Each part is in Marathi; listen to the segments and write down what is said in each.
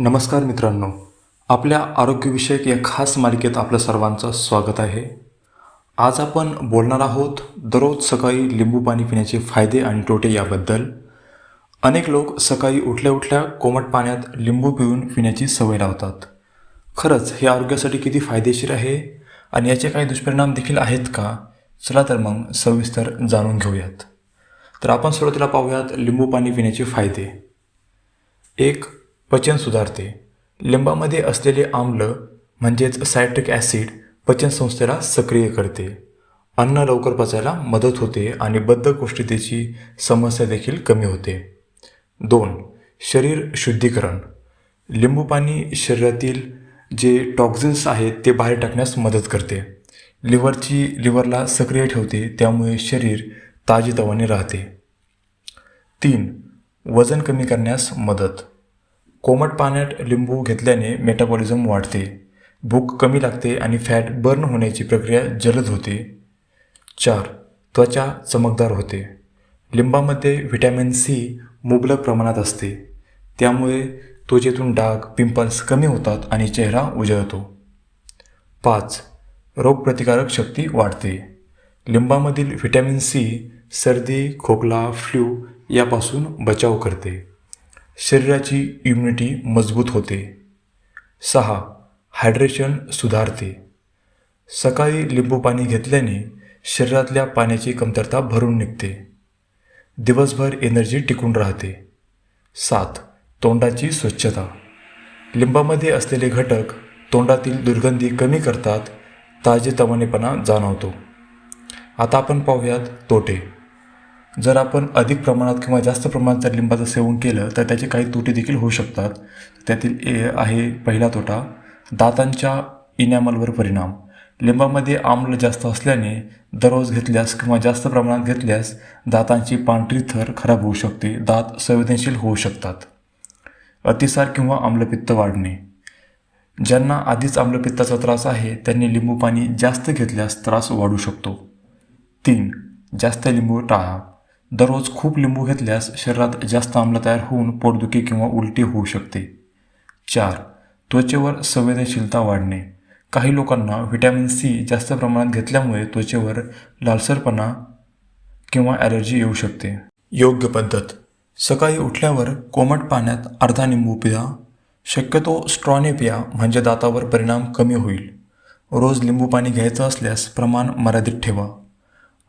नमस्कार मित्रांनो. आपल्या आरोग्यविषयक या खास मालिकेत आपलं सर्वांचं स्वागत आहे. आज आपण बोलणार आहोत दररोज सकाळी लिंबू पाणी पिण्याचे फायदे आणि तोटे याबद्दल. अनेक लोक सकाळी उठल्या उठल्या कोमट पाण्यात लिंबू पिऊन पिण्याची सवय लावतात. खरंच हे आरोग्यासाठी किती फायदेशीर आहे आणि याचे काही दुष्परिणाम देखील आहेत का? चला तर मग सविस्तर जाणून घेऊयात. तर आपण सुरुवातीला पाहूयात लिंबू पाणी पिण्याचे फायदे. एक पचन सुधारते. लिंबामध्ये असलेले आम्ल म्हणजेच सायट्रिक ॲसिड पचनसंस्थेला सक्रिय करते. अन्न लवकर पचायला मदत होते आणि बद्धकोष्ठतेची समस्या देखील कमी होते. दोन शरीर शुद्धीकरण. लिंबू पाणी शरीरातील जे टॉक्झिन्स आहेत ते बाहेर टाकण्यास मदत करते. लिव्हरची लिव्हरला सक्रिय ठेवते त्यामुळे शरीर ताजेतवाने राहते. तीन वजन कमी करण्यास मदत. कोमट पाण्यात लिंबू घेतल्याने मेटाबॉलिझम वाढते भूक कमी लागते आणि फॅट बर्न होण्याची प्रक्रिया जलद होते. चार त्वचा चमकदार होते. लिंबामध्ये व्हिटॅमिन सी मुबलक प्रमाणात असते. त्यामुळे त्वचेतून डाग पिंपल्स कमी होतात आणि चेहरा उजळतो. पाच रोगप्रतिकारक शक्ती वाढते. लिंबामधील व्हिटॅमिन सी सर्दी खोकला फ्ल्यू यापासून बचाव करते. शरीराची इम्युनिटी मजबूत होते. सहा हायड्रेशन सुधारते. सकाळी लिंबू पाणी घेतल्याने शरीरातल्या पाण्याची कमतरता भरून निघते. दिवसभर एनर्जी टिकून राहते. सात तोंडाची स्वच्छता. लिंबामध्ये असलेले घटक तोंडातील दुर्गंधी कमी करतात ताजेतवानेपणा जाणवतो. आता आपण पाहूयात तोटे. जर आपण अधिक प्रमाणात किंवा जास्त प्रमाणात जर लिंबाचं सेवन केलं तर त्याचे काही तोटे देखील होऊ शकतात. त्यातील ए आहे पहिला तोटा दातांच्या इनॅमलवर परिणाम. लिंबामध्ये आम्ल जास्त असल्याने दररोज घेतल्यास किंवा जास्त प्रमाणात घेतल्यास दातांची पांढरी थर खराब होऊ शकते दात संवेदनशील होऊ शकतात. अतिसार किंवा आम्लपित्त वाढणे. ज्यांना आधीच आम्लपित्ताचा त्रास आहे त्यांनी लिंबू पाणी जास्त घेतल्यास त्रास वाढू शकतो. तीन जास्त लिंबू टाळा. दररोज खूप लिंबू घेतल्यास शरीरात जास्त आम्ल तयार होऊन पोटदुखी किंवा उलटी होऊ शकते. चार त्वचेवर संवेदनशीलता वाढणे. काही लोकांना व्हिटॅमिन सी जास्त प्रमाणात घेतल्यामुळे त्वचेवर लालसरपणा किंवा ॲलर्जी येऊ शकते. योग्य पद्धत. सकाळी उठल्यावर कोमट पाण्यात अर्धा लिंबू पिया शक्यतो स्ट्रॉने पिया म्हणजे दातावर परिणाम कमी होईल. रोज लिंबू पाणी घ्यायचं असल्यास प्रमाण मर्यादित ठेवा.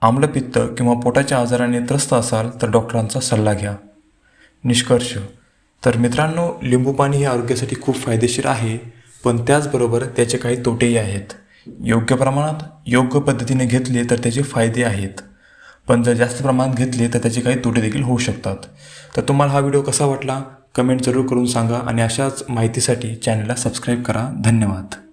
आम्लपित्त किंवा पोटाच्या आजाराने त्रस्त असाल तर डॉक्टरांचा सल्ला घ्या. निष्कर्ष. तर मित्रांनो लिंबू पाणी हे आरोग्यासाठी खूप फायदेशीर आहे पण त्याचबरोबर त्याचे काही तोटेही आहेत. योग्य प्रमाणात योग्य पद्धतीने घेतले तर त्याचे फायदे आहेत. पण जर जास्त प्रमाणात घेतले तर त्याचे काही तोटे देखील होऊ शकतात. तर तुम्हाला हा व्हिडिओ कसा वाटला? कमेंट जरूर करून सांगा आणि अशाच माहितीसाठी चॅनलला सबस्क्राईब करा. धन्यवाद.